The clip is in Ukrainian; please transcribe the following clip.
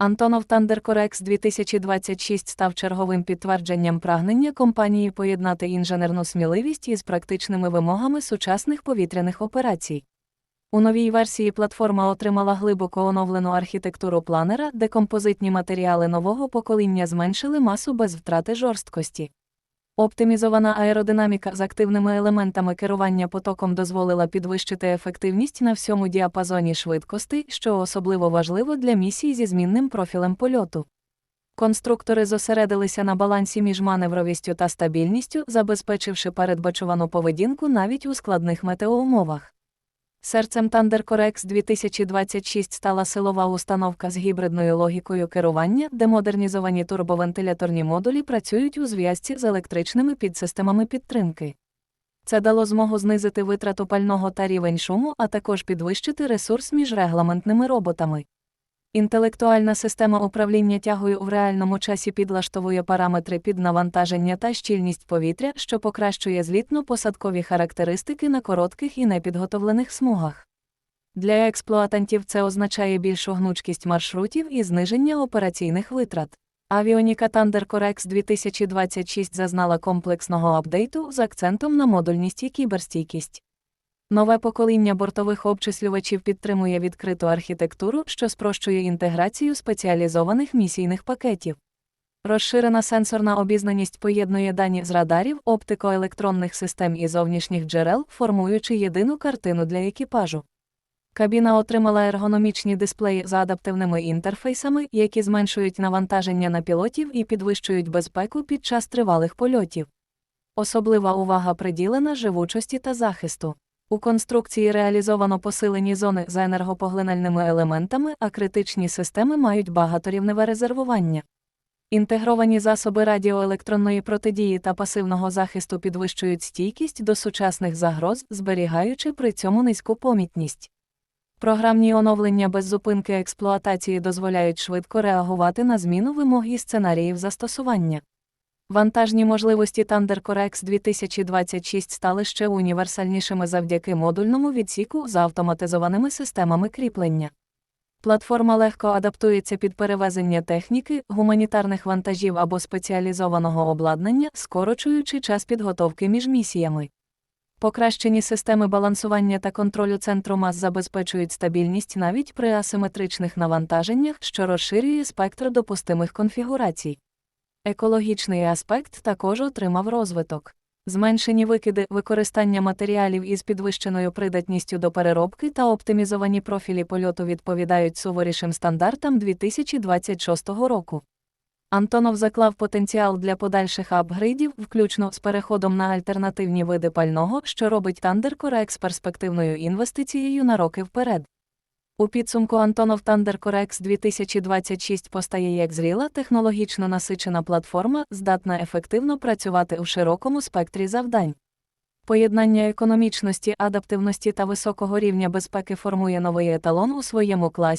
Антонов Тандеркорекс 2026 став черговим підтвердженням прагнення компанії поєднати інженерну сміливість із практичними вимогами сучасних повітряних операцій. У новій версії платформа отримала глибоко оновлену архітектуру планера, де композитні матеріали нового покоління зменшили масу без втрати жорсткості. Оптимізована аеродинаміка з активними елементами керування потоком дозволила підвищити ефективність на всьому діапазоні швидкостей, що особливо важливо для місій зі змінним профілем польоту. Конструктори зосередилися на балансі між маневровістю та стабільністю, забезпечивши передбачувану поведінку навіть у складних метеоумовах. Серцем Thunder Corex 2026 стала силова установка з гібридною логікою керування, де модернізовані турбовентиляторні модулі працюють у зв'язці з електричними підсистемами підтримки. Це дало змогу знизити витрату пального та рівень шуму, а також підвищити ресурс між регламентними роботами. Інтелектуальна система управління тягою в реальному часі підлаштовує параметри під навантаження та щільність повітря, що покращує злітно-посадкові характеристики на коротких і непідготовлених смугах. Для експлуатантів це означає більшу гнучкість маршрутів і зниження операційних витрат. Авіоніка Thunder Corex 2026 зазнала комплексного апдейту з акцентом на модульність і кіберстійкість. Нове покоління бортових обчислювачів підтримує відкриту архітектуру, що спрощує інтеграцію спеціалізованих місійних пакетів. Розширена сенсорна обізнаність поєднує дані з радарів, оптико-електронних систем і зовнішніх джерел, формуючи єдину картину для екіпажу. Кабіна отримала ергономічні дисплеї з адаптивними інтерфейсами, які зменшують навантаження на пілотів і підвищують безпеку під час тривалих польотів. Особлива увага приділена живучості та захисту. У конструкції реалізовано посилені зони за енергопоглинальними елементами, а критичні системи мають багаторівневе резервування. Інтегровані засоби радіоелектронної протидії та пасивного захисту підвищують стійкість до сучасних загроз, зберігаючи при цьому низьку помітність. Програмні оновлення без зупинки експлуатації дозволяють швидко реагувати на зміну вимог і сценаріїв застосування. Вантажні можливості Thunder Corex 2026 стали ще універсальнішими завдяки модульному відсіку з автоматизованими системами кріплення. Платформа легко адаптується під перевезення техніки, гуманітарних вантажів або спеціалізованого обладнання, скорочуючи час підготовки між місіями. Покращені системи балансування та контролю центру мас забезпечують стабільність навіть при асиметричних навантаженнях, що розширює спектр допустимих конфігурацій. Екологічний аспект також отримав розвиток. Зменшені викиди, використання матеріалів із підвищеною придатністю до переробки та оптимізовані профілі польоту відповідають суворішим стандартам 2026 року. Антонов заклав потенціал для подальших апгрейдів, включно з переходом на альтернативні види пального, що робить Thunder Corex перспективною інвестицією на роки вперед. У підсумку Антонов Thunder Corex 2026 постає як зріла технологічно насичена платформа, здатна ефективно працювати у широкому спектрі завдань. Поєднання економічності, адаптивності та високого рівня безпеки формує новий еталон у своєму класі,